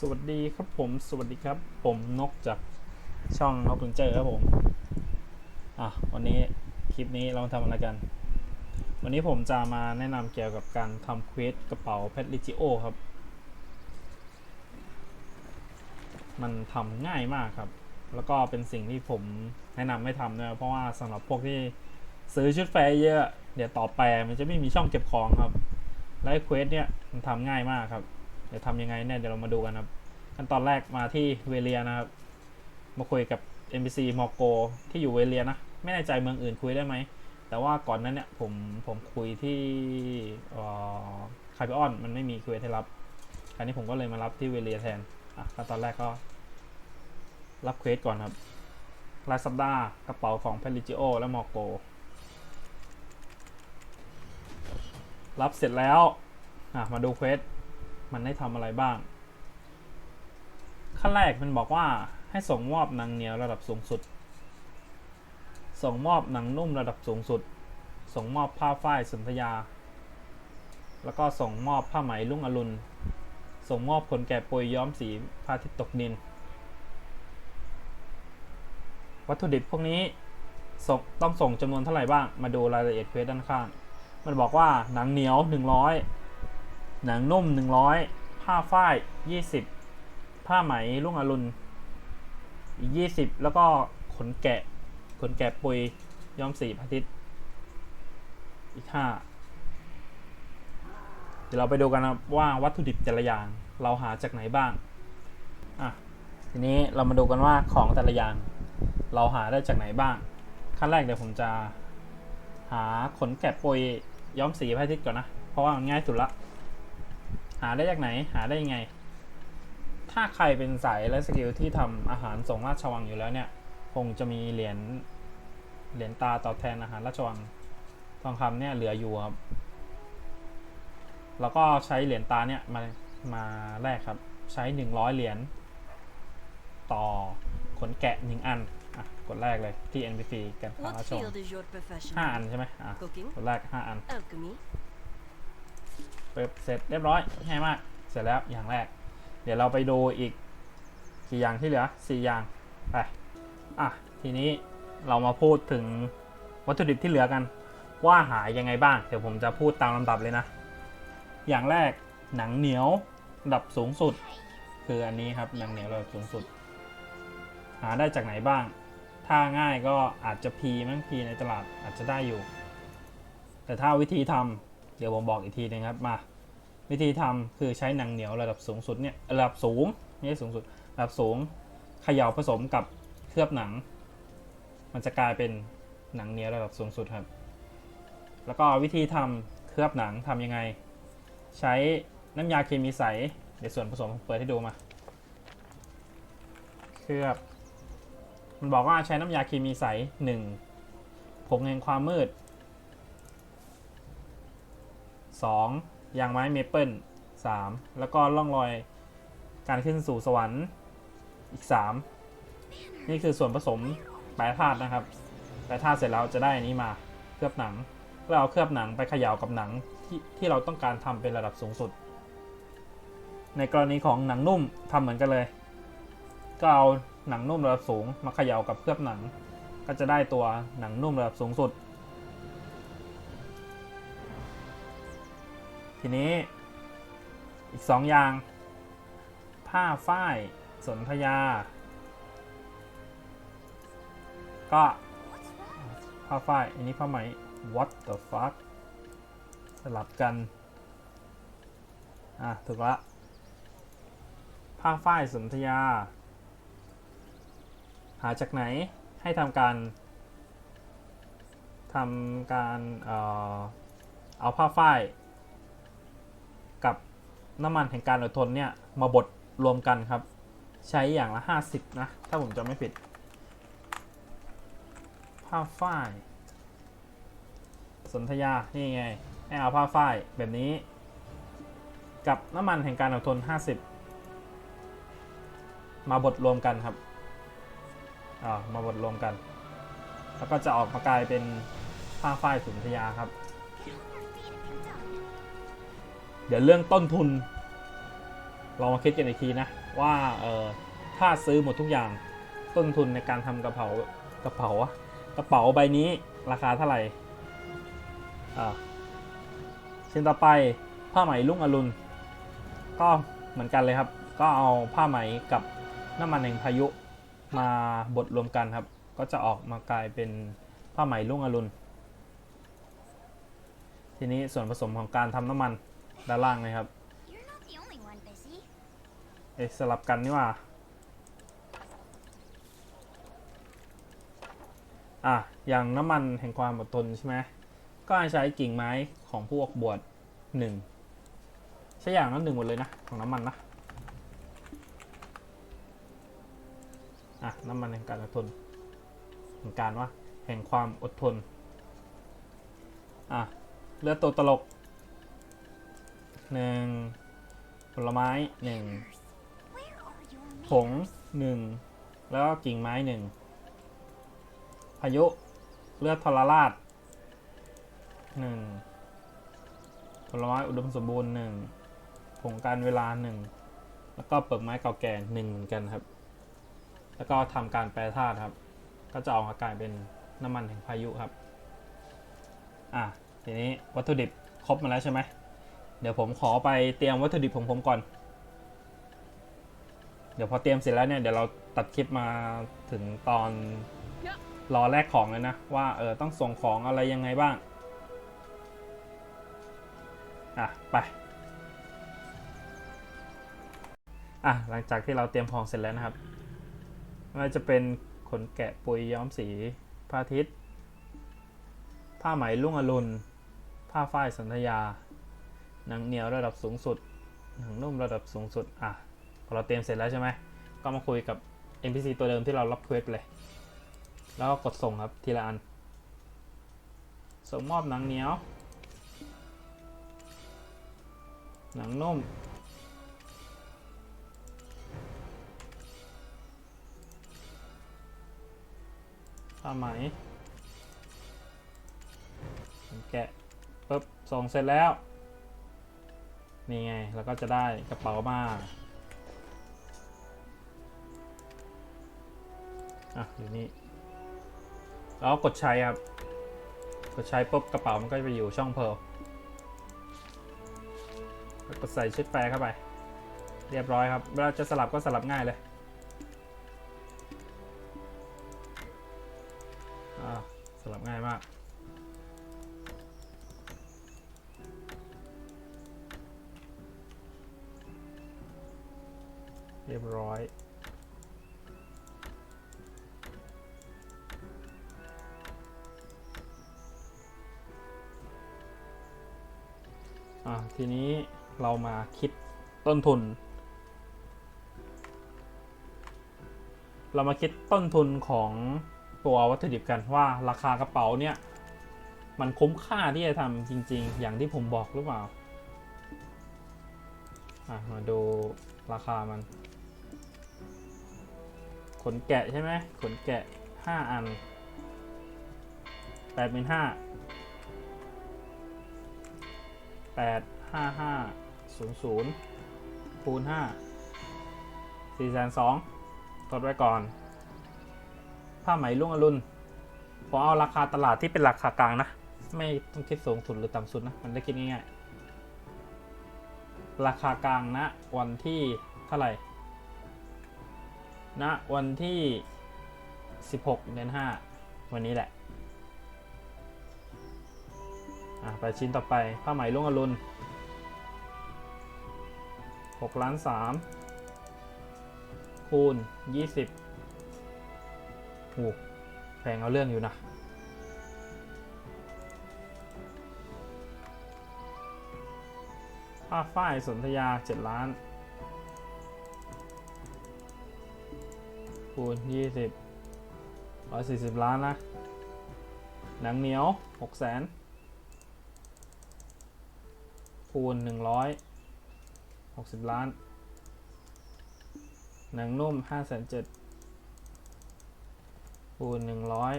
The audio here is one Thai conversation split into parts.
สวัสดีครับผมสวัสดีครับ ผมนกจากช่องนกถึงเจอครับผมอะวันนี้คลิปนี้เราทำอะไรกัน วันนี้ผมจะมาแนะนำเกี่ยวกับการทำเควสกระเป๋าแพทริจิโอครับ มันทำง่ายมากครับ แล้วก็เป็นสิ่งที่ผมแนะนำไม่ทำนะเพราะว่าสำหรับพวกที่ซื้อชุดแฟร์เยอะ เดี๋ยวต่อไปมันจะไม่มีช่องเก็บของครับ และเควสเนี่ยมันทำง่ายมากครับ ดี๋ยวทำยังไงเนี่ยเดี๋ยวเรามาดูกันครับขั้นตอนแรกมาที่เวเลียนะครับ มาคุยกับ NPC มอโกที่อยู่เวเลียนะ ไม่แน่ใจเมืองอื่นคุยได้ไหม แต่ว่าก่อนนั้นเนี่ยผมผมคุยที่คาร์บิออนมันไม่มีควสให้รับคราวนี้ผมก็เลยมารับที่เวเลียแทน อะขั้นตอนแรกก็ รับเควสก่อนครับรายสัปดาห์กระเป๋าของเพลิจิโอและมอโก รับเสร็จแล้ว อะมาดูเควส มันได้ทำอะไรบ้าง ขั้นแรกมันบอกว่าให้ส่งมอบหนังเหนียวระดับสูงสุด ส่งมอบหนังนุ่มระดับสูงสุด ส่งมอบผ้าฝ้ายสุนทยา แล้วก็ส่งมอบผ้าไหมลุ่งอรุณ ส่งมอบขนแกะปุยย้อมสีพาทิตตกดิน วัตถุดิบพวกนี้ต้องส่งจำนวนเท่าไหร่บ้าง มาดูรายละเอียดเควสด้านข้าง มันบอกว่าหนังเหนียว 100 หนังนุ่ม 100 ผ้าฝ้าย 20 ผ้าไหมลุ่งอรุณ อีก 20 แล้วก็ขนแกะ ขนแกะปุยย้อมสีพระอาทิตย์ อีก 5 เดี๋ยวเราไปดูกันนะว่าวัตถุดิบแต่ละอย่างเราหาจากไหนบ้าง อะ ทีนี้เรามาดูกันว่าของแต่ละอย่างเราหาได้จากไหนบ้าง ขั้นแรกเดี๋ยวผมจะหาขนแกะปุยย้อมสีพระอาทิตย์ก่อนนะ เพราะว่ามันง่ายสุดละ หาได้จากไหน หาได้ยังไง ถ้าใครเป็นสายและสกิลที่ทำอาหารส่งราชวังอยู่แล้วเนี่ย คงจะมีเหรียญ เหรียญตาตอบแทนอาหารราชวัง ทองคำเนี่ยเหลืออยู่ครับ แล้วก็ใช้เหรียญตาเนี่ยมา มาแลกครับ ใช้100เหรียญต่อขนแกะ1อันอะกดแรกเลยที่ NPC กันทาง What ราชวัง field is your profession? ห้าอันใช่ไหมอะ Cooking, กดแรก5อัน alchemy, เปิดเสร็จเรียบร้อยง่ายมาก เสร็จแล้วอย่างแรก เดี๋ยวเราไปดูอีกกี่อย่างที่เหลือสี่อย่างไปอะทีนี้เรามาพูดถึงวัตถุดิบที่เหลือกัน ว่าหายยังไงบ้าง เดี๋ยวผมจะพูดตามลำดับเลยนะ อย่างแรกหนังเหนียวระดับสูงสุด คืออันนี้ครับหนังเหนียวระดับสูงสุด หาได้จากไหนบ้าง ถ้าง่ายก็อาจจะพีมั้งพีในตลาดอาจจะได้อยู่ แต่ถ้าวิธีทำ ดี๋ยวผมบอกอีกทีนึงครับมา วิธีทำคือใช้หนังเหนียวระดับสูงสุดเนี่ยระดับสูงไม่ใช่สูงสุดระดับสูงเขย่าผสมกับเคลือบหนัง มันจะกลายเป็นหนังเหนียวระดับสูงสุดครับ แล้วก็วิธีทำเคลือบหนังทำยังไง ใช้น้ำยาเคมีใสเดี๋ยวส่วนผสมเปิดให้ดูมา เคลือบ มันบอกว่าใช้น้ำยาเคมีใส1ผงแห่งความมืด 2. ยางไม้เมเปิล 3. แล้วก็ร่องรอยการขึ้นสู่สวรรค์อีก 3 นี่คือส่วนผสมแปรธาตุนะครับ แปรธาตุเสร็จแล้วจะได้อันนี้มาเคลือบหนังแล้วเอาเคลือบหนังไปเขย่ากับหนังที่ที่เราต้องการทำเป็นระดับสูงสุด ในกรณีของหนังนุ่มทำเหมือนกันเลย ก็เอาหนังนุ่มระดับสูงมาเขย่ากับเคลือบหนัง ก็จะได้ตัวหนังนุ่มระดับสูงสุด ทีนี้ อีกสองอย่าง ผ้าฝ้ายสนธยา ก็ผ้าฝ้ายอันนี้ผ้าไหม what the fuck สลับกัน อะ ถูกละผ้าฝ้ายสนธยา หาจากไหนให้ทำการทำการ เอ่อ เอาผ้าฝ้าย น้ำมันแห่งการอดทนเนี่ยมาบดรวมกันครับ ใช้อย่างละ 50 นะ ถ้าผมจำไม่ผิด ผ้าฝ้าย สนธยา นี่ไง ให้เอาผ้าฝ้ายแบบนี้ กับน้ำมันแห่งการอดทน 50 มาบดรวมกันครับอ่ามาบดรวมกัน แล้วก็จะออกมากลายเป็นผ้าฝ้ายสนธยาครับ เดี๋ยวเรื่องต้นทุนลองมาคิดกันอีกทีนะว่าเออถ้าซื้อหมดทุกอย่างต้นทุนในการทำกระเป๋ากระเป๋าอะกระเป๋าใบนี้ราคาเท่าไหร่อ่าชิ้นต่อไปผ้าไหมลุ่งอรุณก็เหมือนกันเลยครับ ก็เอาผ้าไหมกับน้ำมันแห่งพายุมาบดรวมกันครับ ก็จะออกมากลายเป็นผ้าไหมลุ่งอรุณทีนี้ส่วนผสมของการทำน้ำมัน ด้านล่างนะครับ เอ๊ะสลับกันนี่ว่า อะ อย่างน้ำมันแห่งความอดทนใช่ไหม ก็ให้ใช้กิ่งไม้ของพวกบวชหนึ่งใช้อย่างนั้นหนึ่งหมดเลยนะ ของน้ำมันนะ อะ น้ำมันแห่งการอดทนแห่งการว่าแห่งความอดทน อะ เลือดตัวตลก หนึ่งผลไม้หนึ่งผงหนึ่งแล้วก็กิ่งไม้หนึ่งพายุเลือดทรราชหนึ่งผลไม้อุดมสมบูรณ์หนึ่งผงการเวลาหนึ่งแล้วก็เปลือกไม้เก่าแก่หนึ่งเหมือนกันครับ แล้วก็ทำการแปรธาตุครับ ก็จะออกมากายเป็นน้ำมันแห่งพายุครับ อะทีนี้วัตถุดิบครบมาแล้วใช่ไหม เดี๋ยวผมขอไปเตรียมวัตถุดิบของผมก่อน เดี๋ยวพอเตรียมเสร็จแล้วเนี่ยเดี๋ยวเราตัดคลิปมาถึงตอนรอแลกของเลยนะ ว่าเออต้องส่งของอะไรยังไงบ้าง อะ ไป อะ หลังจากที่เราเตรียมของเสร็จแล้วนะครับม่ว่าจะเป็นขนแกะปุยย้อมสีพระอาทิตย์ ผ้าไหมลุ่งอรุณ ผ้าฝ้ายสันธยา หนังเหนียวระดับสูงสุด หนังนุ่มระดับสูงสุด อะ พอเราเตรียมเสร็จแล้วใช่ไหม ก็มาคุยกับ NPC ตัวเดิมที่เรารับเควสไปเลย แล้วก็กดส่งครับทีละอัน ส่งมอบหนังเหนียว หนังนุ่ม ผ้าไหมแกะปุ๊บส่งเสร็จแล้ว นี่ไงแล้วก็จะได้กระเป๋ามาอะอยู่นี่แล้วกดใช้ครับ กดใช้ปุ๊บกระเป๋ามันก็จะไปอยู่ช่องเพลกดใส่ชุดแฟร์เข้าไป เรียบร้อยครับเวลาจะสลับก็สลับง่ายเลย ยบร้อยอะทีนี้เรามาคิดต้นทุน เรามาคิดต้นทุนของตัววัตถุดิบกันว่าราคากระเป๋าเนี่ย มันคุ้มค่าที่จะทำจริง ๆ อย่างที่ผมบอกหรือเปล่า อะ มาดูราคามัน ขนแกะใช่ไหมขนแกะ5อัน8 5 0 0 0แปดห้าห้าศูนย์ศูนย์คูณห้าสี่แสนสองทดไว้ก่อน ผ้าไหมลุ่งอรุณผมเอาราคาตลาดที่เป็นราคากลางนะ ไม่ต้องคิดสูงสุดหรือต่ำสุดนะ มันได้คิดง่ายๆ ราคากลางนะ วันที่เท่าไหร่ ณวันที่ 16เดือน5วันนี้แหละอะไปชิ้นต่อไปผ้าไหมลุ่งอรุณ6ล้าน3คูณ 20โอ้แพงเอาเรื่องอยู่นะผ้าฝ้ายสนธยา 7 ล้าน คูณ20 140ล้านนะ หนังเหนียว6แสนคูณหนึ่งร้อยหกสิบล้าน หนังนุ่มห้าแสนเจ็ดคูณหนึ่งร้อย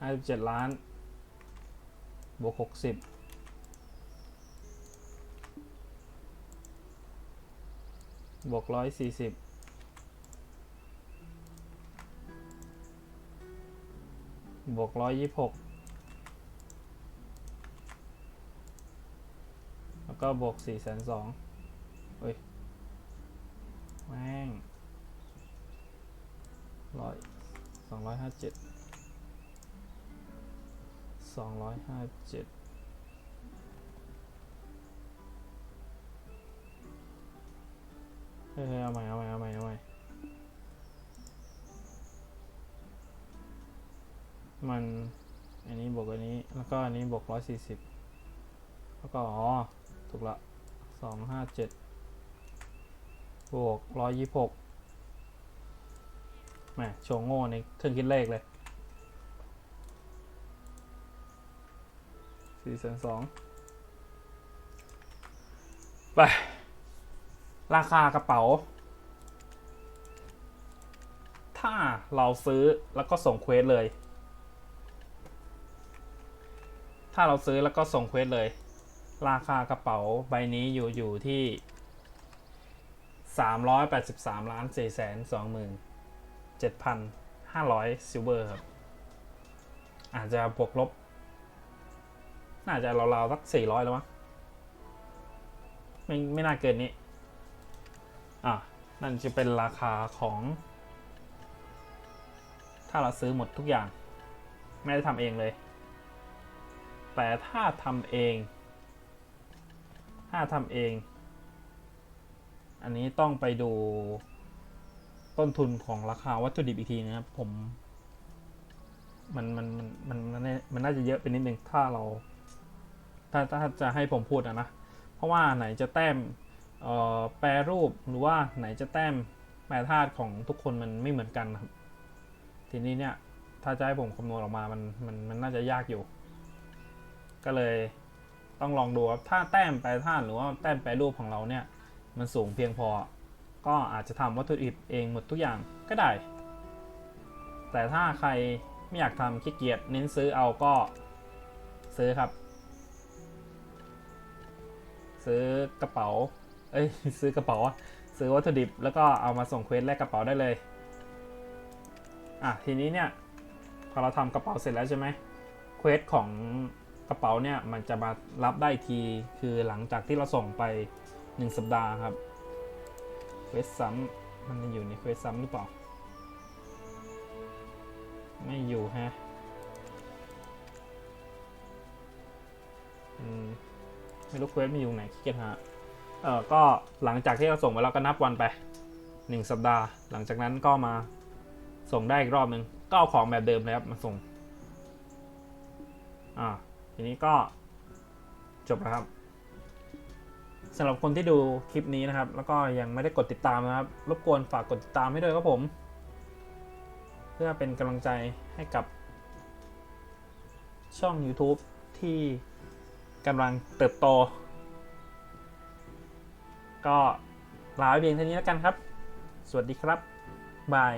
ห้าสิบเจ็ดล้าน บวกหกสิบ บวกร้อยสี่สิบบวกร้อยยี่หกแล้วก็บวกสี่แสนสองเฮ้ย แม่งร้อยสองร้อยห้าเจ็ดสองร้อยห้าเจ็ด เฮ้ยเอาใหม่เอาใหม่เอาใหม่เอาใหม่มันอันนี้บวกอันนี้แล้วก็อันนี้บวกร้อยสี่สิบแล้วก็อ๋อถูกละสองห้าเจ็ดบวกร้อยยี่สิบหกแหมโชว์โง่ในเครื่องคิดเลขเลยสี่แสนสองไป ราคากระเป๋า ถ้าเราซื้อแล้วก็ส่งเควสเลย ถ้าเราซื้อแล้วก็ส่งเควสเลย ราคากระเป๋าใบนี้อยู่อยู่ที่383ล้าน4แสน2หมื่น7,500ซิลเวอร์ครับ อาจจะบวกลบ น่าจะราวๆสัก400แล้วมั้งไม่ไม่น่าเกินนี้ อะนั่นจะเป็นราคาของ ถ้าเราซื้อหมดทุกอย่าง ไม่ได้ทำเองเลย แต่ถ้าทำเอง ถ้าทำเอง อันนี้ต้องไปดูต้นทุนของราคาวัตถุดิบอีกทีนะครับผม มันมันมันมันมันน่าจะเยอะไปนิดนึงถ้าเรา ถ้าถ้าจะให้ผมพูดอะนะ เพราะว่าไหนจะแต้ม แปรรูปหรือว่าไหนจะแต้มแปรธาตุของทุกคนมันไม่เหมือนกันครับ ทีนี้เนี่ยถ้าจะให้ผมคำนวณออกมามันมันมันน่าจะยากอยู่ ก็เลยต้องลองดูครับถ้าแต้มแปรธาตุหรือว่าแต้มแปรรูปของเราเนี่ยมันสูงเพียงพอ ก็อาจจะทำวัตถุดิบเองหมดทุกอย่างก็ได้ แต่ถ้าใครไม่อยากทำขี้เกียจเน้นซื้อเอาก็ซื้อครับ ซื้อกระเป๋า เอ้ยซื้อกระเป๋าซื้อวัตถุดิบแล้วก็เอามาส่งเควสแลกกระเป๋าได้เลย อะทีนี้เนี่ยพอเราทำกระเป๋าเสร็จแล้วใช่ไหมเควสของกระเป๋าเนี่ยมันจะมารับได้ทีคือหลังจากที่เราส่งไป 1 สัปดาห์ครับเควสซ้ำมันยังอยู่ในเควสซ้ำหรือเปล่า ไม่อยู่ฮะอืมไม่รู้เควสไม่อยู่ไหนขี้เกียจหา เออก็หลังจากที่เราส่งไปเราก็นับวันไป 1 สัปดาห์ หลังจากนั้นก็มาส่งได้อีกรอบหนึ่งก็เอาของแบบเดิมเลยครับมาส่ง อ่า ทีนี้ก็จบแล้วครับสำหรับคนที่ดูคลิปนี้นะครับ แล้วก็ยังไม่ได้กดติดตามนะครับ รบกวนฝากกดติดตามให้ด้วยครับผม เพื่อเป็นกำลังใจให้กับ ช่อง YouTube ที่กำลังเติบโต ก็ลาไปเพียงเท่านี้แล้วกันครับ สวัสดีครับบาย